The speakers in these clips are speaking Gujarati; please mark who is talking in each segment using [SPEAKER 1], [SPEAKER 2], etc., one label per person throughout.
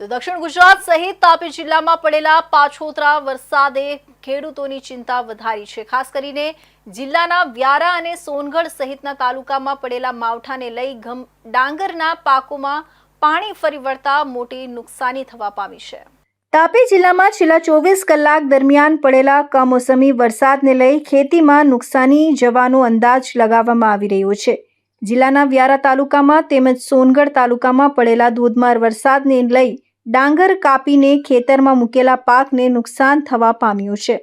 [SPEAKER 1] દક્ષિણ ગુજરાત સહિત તાપી જિલ્લામાં પડેલા પાછોતરા વરસાદે ખેડૂતોની ચિંતા વધારી છે. ખાસ કરીને જિલ્લાના વ્યારા અને સોનગઢ સહિતના તાલુકામાં પડેલા માવઠાને લઈ ગમ ડાંગરના પાકોમાં પાણી ફરી વળતા મોટી નુકસાની થવા પામી છે. તાપી જિલ્લામાં છેલ્લા ચોવીસ કલાક દરમિયાન પડેલા કમોસમી વરસાદને લઈ ખેતીમાં નુકસાની જવાનો અંદાજ લગાવવામાં આવી રહ્યો છે. જિલ્લાના વ્યારા તાલુકામાં તેમજ સોનગઢ તાલુકામાં પડેલા ધોધમાર વરસાદને લઈ ડાંગર કાપીને ખેતરમાં મૂકેલા પાકને નુકસાન થવા પામ્યું છે.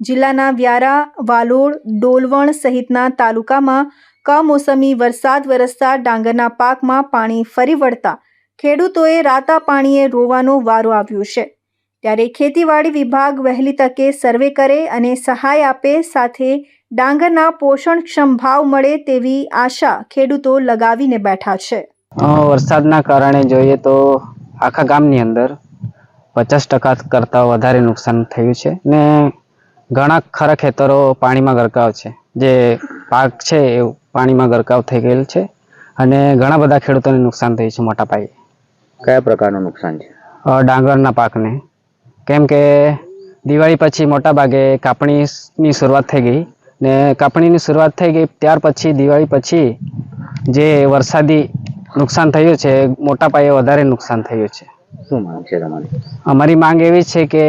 [SPEAKER 1] જિલ્લાના વ્યારા, વાલોડ, ડોલવણ સહિતના તાલુકામાં કમોસમી વરસાદ વરસતા ડાંગરના પાકમાં પાણી ફરી વળતા ખેડૂતોએ રાતા પાણીએ રોવાનો વારો આવ્યો છે. ત્યારે ખેતીવાડી વિભાગ વહેલી તકે સર્વે કરે અને સહાય આપે સાથે ડાંગરના પોષણક્ષમ ભાવ મળે તેવી આશા ખેડૂતો લગાવીને બેઠા છે.
[SPEAKER 2] વરસાદના કારણે જોઈએ તો આખા ગામની અંદર પચાસ ટકા કરતાં વધારે નુકસાન થયું છે ને ઘણા ખરા ખેતરો પાણીમાં ગરકાવ છે. જે પાક છે એ પાણીમાં ગરકાવ થઈ ગયેલ છે અને ઘણા બધા ખેડૂતોને નુકસાન થયું છે મોટા પાયે.
[SPEAKER 3] કયા પ્રકારનું નુકસાન છે?
[SPEAKER 2] ડાંગરના પાકને. કેમ કે દિવાળી પછી મોટા ભાગે કાપણીની શરૂઆત થઈ ગઈ ને કાપણીની શરૂઆત થઈ ગઈ ત્યાર પછી દિવાળી પછી જે વરસાદી નુકસાન થયું છે મોટા પાયે વધારે નુકસાન થયું છે.
[SPEAKER 3] શું માંગ છે તમારી?
[SPEAKER 2] અમારી માંગ એવી છે કે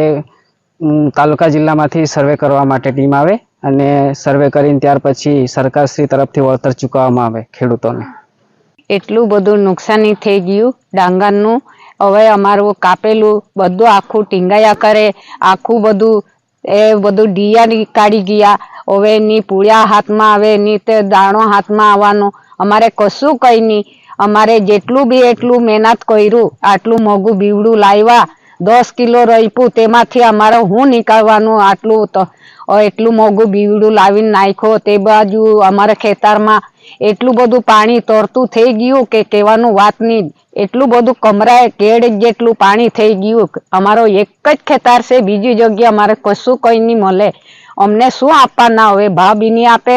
[SPEAKER 2] તાલુકા જિલ્લામાંથી સર્વે કરવા માટે ટીમ આવે અને સર્વે કરીને ત્યાર પછી સરકારશ્રી તરફથી વળતર ચૂકવવામાં આવે ખેડૂતોને.
[SPEAKER 4] એટલું બધું નુકસાની થઈ ગયું. ડાંગરનું હવે અમારું કાપેલું બધું આખું ટીંગાયા કરે આખું બધું એ બધું ડિયા કાઢી ગયા. હવે ની પૂળિયા હાથમાં આવે ની તે દાણો હાથમાં આવવાનો. અમારે કશું કઈ નહીં. અમારે જેટલું બી એટલું મહેનત કર્યું, આટલું મોંઘું બીવડું લાવ્યા, દસ કિલો રહીપું તેમાંથી અમારે હું નીકળવાનું, આટલું તો એટલું મોંઘું બીવડું લાવીને નાખ્યો, તે બાજુ અમારા ખેતરમાં એટલું બધું પાણી તરતું થઈ ગયું કે કહેવાનું વાત નહીં. એટલું બધું કમરાએ કેડ જેટલું પાણી થઈ ગયું. અમારો એક જ ખેતર છે, બીજી જગ્યાએ અમારે કશું કંઈ નહીં મળે. અમને શું આપવાના હવે? ભાવ બી આપે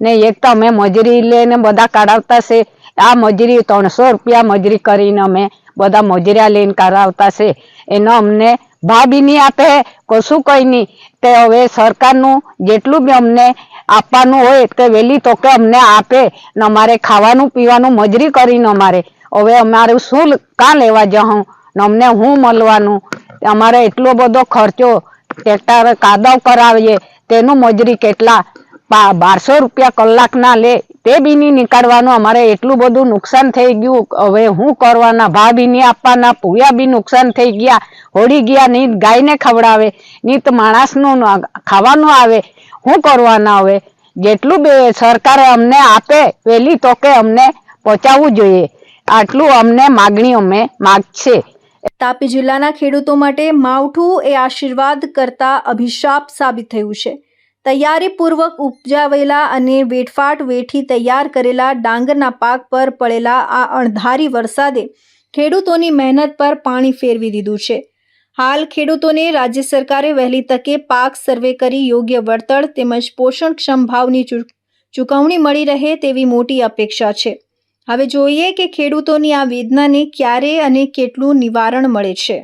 [SPEAKER 4] ને એક તો અમે મજૂરી લઈને બધા કાઢાવતા છે. આ મજૂરી ત્રણસો રૂપિયા મજૂરી કરીને અમે બધા મજૂરિયા લઈને કરાવતા છે. એનો અમને બી નહીં આપે, કશું કંઈ નહીં. તે હવે સરકારનું જેટલું બી અમને આપવાનું હોય તે વહેલી તો કે અમને આપે ને અમારે ખાવાનું પીવાનું મજૂરી કરીને અમારે. હવે અમારે શું કાં લેવા જાઉં ને અમને શું મળવાનું? અમારે એટલો બધો ખર્ચો ટ્રેક્ટર કાદવ કરાવીએ, તેનું મજૂરી કેટલા બારસો રૂપિયા કલાકના લે, તે બી નહીં નીકાળવાનું અમારે એટલું બધું નુકસાન થઈ ગયું. હવે શું કરવાના, ભા બીની આપવાના પૂયા બી નુકસાન થઈ ગયા હોડી ગયા નહીં ગાયને ખવડાવે નહીં તો માણસનું ખાવાનું આવે. શું કરવાના હવે? જેટલું બે સરકારે અમને આપે વહેલી કે અમને પહોંચાડવું જોઈએ. આટલું અમને માગણી અમે માગશે
[SPEAKER 1] તાપી જિલ્લાના ખેડૂતો માટે માવઠું એ આશીર્વાદ કરતા અભિશાપ સાબિત થયું છે. તૈયારીપૂર્વક ઉપજાવેલા અને વેઠફાટ વેઠી તૈયાર કરેલા ડાંગરના પાક પર પડેલા આ અણધારી વરસાદે ખેડૂતોની મહેનત પર પાણી ફેરવી દીધું છે. હાલ ખેડૂતોને રાજ્ય સરકારે વહેલી તકે પાક સર્વે કરી યોગ્ય વળતર તેમજ પોષણક્ષમ ભાવની ચૂકવણી મળી રહે તેવી મોટી અપેક્ષા છે. હવે જોઈએ કે ખેડૂતોની આ વેદનાને ક્યારે અને કેટલું નિવારણ મળે છે.